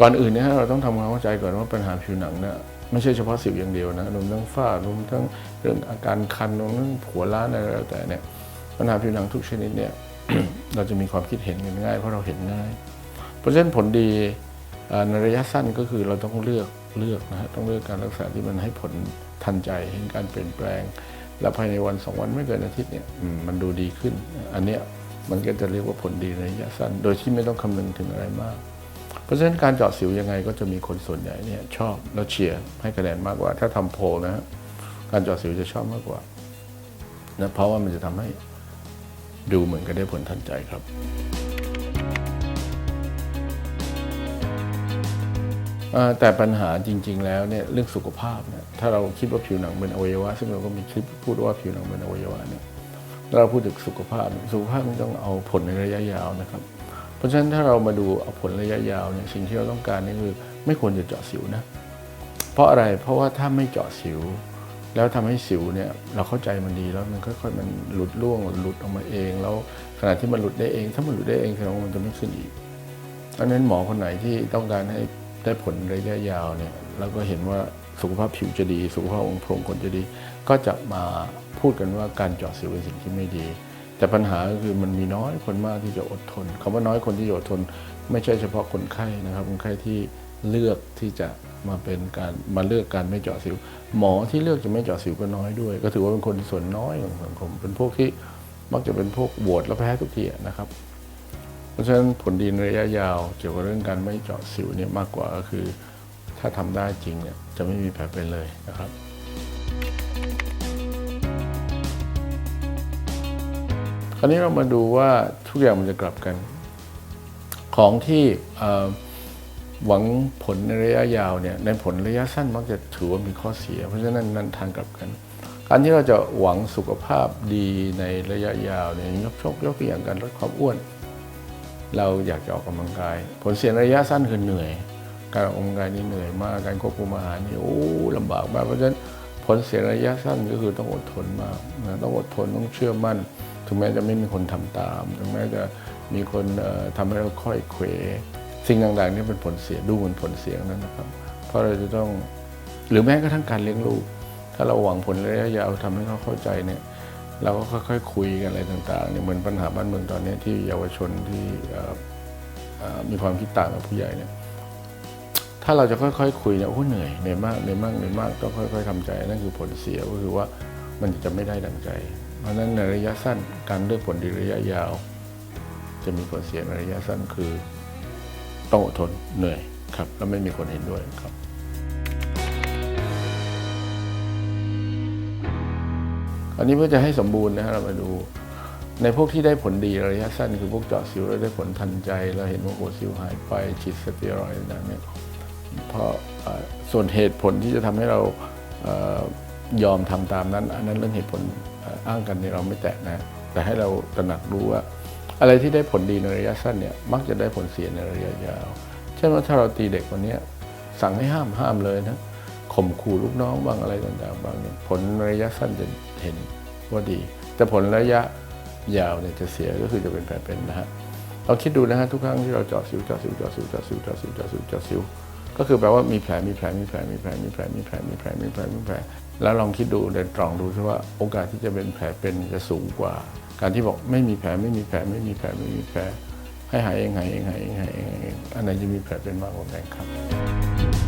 ก่อนอื่นเนี่ยเราต้องทำความเข้าใจก่อนว่าปัญหาผิวหนังเนี่ยไม่ใช่เฉพาะสิวอย่างเดียวนะรวมทั้งฝ้ารวมทั้งเรื่องอาการคันรวมทั้งหัวล้านอะไรแล้วแต่เนี่ยปัญหาผิวหนังทุกชนิดเนี่ยเราจะมีความคิดเห็นกันง่าย เพราะเราเห็นง่าย เพราะฉะนั้นผลดีในระยะสั้นก็คือเราต้องเลือกเลือกนะฮะต้องเลือกการรักษาที่มันให้ผลทันใจเห็นการเปลี่ยนแปลง แล้วภายในวันสองวันไม่เกินอาทิตย์เนี่ยมมันดูดีขึ้น อันเนี้ยมันก็จะเรียกว่าผลดีในระยะสั้น โดยที่ไม่ต้องคำนึงถึงอะไรมาก เพราะฉะนั้นการเจาะสิวยังไงก็จะมีคนส่วนใหญ่เนี่ยชอบแล้วเชียร์ให้คะแนนมากกว่า ถ้าทำโพลนะฮะการเจาะสิวจะชอบมากกว่านะเพราะว่ามันจะทำให้ดูเหมือนกับได้ผลทันใจครับแต่ปัญหาจริง ๆ แล้วเนี่ยเรื่องสุขภาพเนี่ยถ้าเราคิดว่าผิวหนังเป็นอวัยวะ ซึ่งเราก็มีคลิปพูดว่าผิวหนังเป็นอวัยวะเนี่ยเราพูดถึงสุขภาพสุขภาพมันต้องเอาผลในระยะยาวนะครับ ราะฉะนั้นถ้าเรามาดูเอาผลระยะยาวเนี่ยสิ่งที่เราต้องการนี่คือ ไม่ควรจะเจาะสิวนะ เพราะอะไรเพราะว่าถ้าไม่เจาะสิว แล้วทำให้สิวเนี่ยเราเข้าใจมันดีแล้วมันค่อยๆมันหลุดร่วงหลุดออกมาเอง แล้วขณะที่มันหลุดได้เอง ถ้ามันหลุดได้เองแสดงว่ามันจะไม่ขึ้นอีกเพราะนั้นหมอคนไหนที่ต้องการให้ได้ผลระยะยาวเนี่ยแล้วก็เห็นว่าสุขภาพผิวจะดี สุขภาพองค์โพรงขนจะดี ก็จะมาพูดกันว่าการเจาะสิวเป็นสิ่งที่ไม่ดี แต่ปัญหาคือมันมีน้อยคนมากที่จะอดทนคำว่าน้อยคนที่อดทน ไม่ใช่เฉพาะคนไข้นะครับ คนไข้ที่เลือกที่จะมาเป็นการมาเลือกการไม่เจาะสิว หมอที่เลือกจะไม่เจาะสิวก็น้อยด้วย ก็ถือว่าเป็นคนส่วนน้อยของสังคม เป็นพวกที่มักจะเป็นพวกโหวตแล้วแพ้ทุกทีนะครับ เพราะฉะนั้นผลดีในระยะยาว เกี่ยวกับเรื่องการไม่เจาะสิวเนี่ยมากกว่าก็คือ ถ้าทำได้จริงเนี่ยจะไม่มีแผลเป็นเลยนะครับ ราวนี้เรามาดูว่าทุกอย่างมันจะกลับกัน ของที่หวังผลในระยะยาวเนี่ยในผลระยะสั้นมักจะถือว่ามีข้อเสีย เพราะฉะนั้นนั้นทางกลับกัน การที่เราจะหวังสุขภาพดีในระยะยาวเนี่ยยกชกยกตัวอย่างการลดความอ้วน เราอยากจะออกกำลังกาย ผลเสียระยะสั้นคือเหนื่อย การออกกำลังกายนี่เหนื่อยมากการควบคุมอาหารนี่โอ้ลำบากมากเพราะฉะนั้นผลเสียระยะสั้นก็คือต้องอดทนมากนะต้องอดทนต้องเชื่อมั่น ถึงแม้จะไม่มีคนทำตาม ถึงแม้จะมีคนเอ่อทำให้เราค่อยเขวสิ่งต่างๆนี่เป็นผลเสียดูเหมือนผลเสียนั้นนะครับ เพราะเราจะต้องหรือแม้กระทั่งการเลี้ยงลูก ถ้าเราหวังผลระยะยาวทำให้เขาเข้าใจเนี่ย เราก็ค่อยๆคุยกันอะไรต่างๆเนี่ยเหมือนปัญหาบ้านเมืองตอนนี้ที่เยาวชนที่มีความคิดต่างกับผู้ใหญ่เนี่ยถ้าเราจะค่อยๆคุยเนี่ยโอ้เหนื่อยเหนื่อยมากเหนื่อยมากเหนื่อยมากต้องค่อย ๆทำใจนั่นคือผลเสียก็คือว่ามันจะไม่ได้ดังใจ เพราะฉะนั้นในระยะสั้นการเลือกผลดีระยะยาว จะมีผลเสียในระยะสั้นคือต้องอดทนเหนื่อยครับแล้วไม่มีคนเห็นด้วยครับ อันนี้เพื่อจะให้สมบูรณ์นะฮะเรามาดูในพวกที่ได้ผลดีระยะสั้น คือพวกเจาะสิวแล้วได้ผลทันใจเราเห็นว่าโอ้สิวหายไปฉีดสเตียรอยด์ต่างๆเนี่ยเพราะส่วนเหตุผลที่จะทำให้เรายอมทำตามนั้น อันนั้นเรื่องเหตุผล อ้างกันเนี่ยเราไม่แตะนะ แต่ให้เราตระหนักรู้ว่า อะไรที่ได้ผลดีในระยะสั้นเนี่ยมักจะได้ผลเสียในระยะยาว เช่นว่าถ้าเราตีเด็กคนนี้สั่งให้ห้ามห้ามเลยนะข่มขู่ลูกน้องบ้างอะไรต่างๆบ้างเนี่ยผลระยะสั้นจะเห็นว่าดี แต่ผลระยะยาวเนี่ยจะเสียก็คือจะเป็นแผลเป็นนะฮะเราคิดดูนะฮะทุกครั้งที่เราเจาะสิวเจาะสิวเจาะสิวเจาะสิวเจาะสิวเจาะสิวเจาะสิว ก็คือแปลว่ามีแผลมีแผลมีแผลมีแผลมีแผลมีแผลมีแผลมีแผลมีแผล แล้วลองคิดดูเดินตรองดูซิว่าโอกาสที่จะเป็นแผลเป็นจะสูงกว่า การที่บอกไม่มีแผลไม่มีแผลไม่มีแผลไม่มีแผลให้หายเองหายเองหายเองหายเององอันไหนจะมีแผลเป็นมากกว่ากันครับ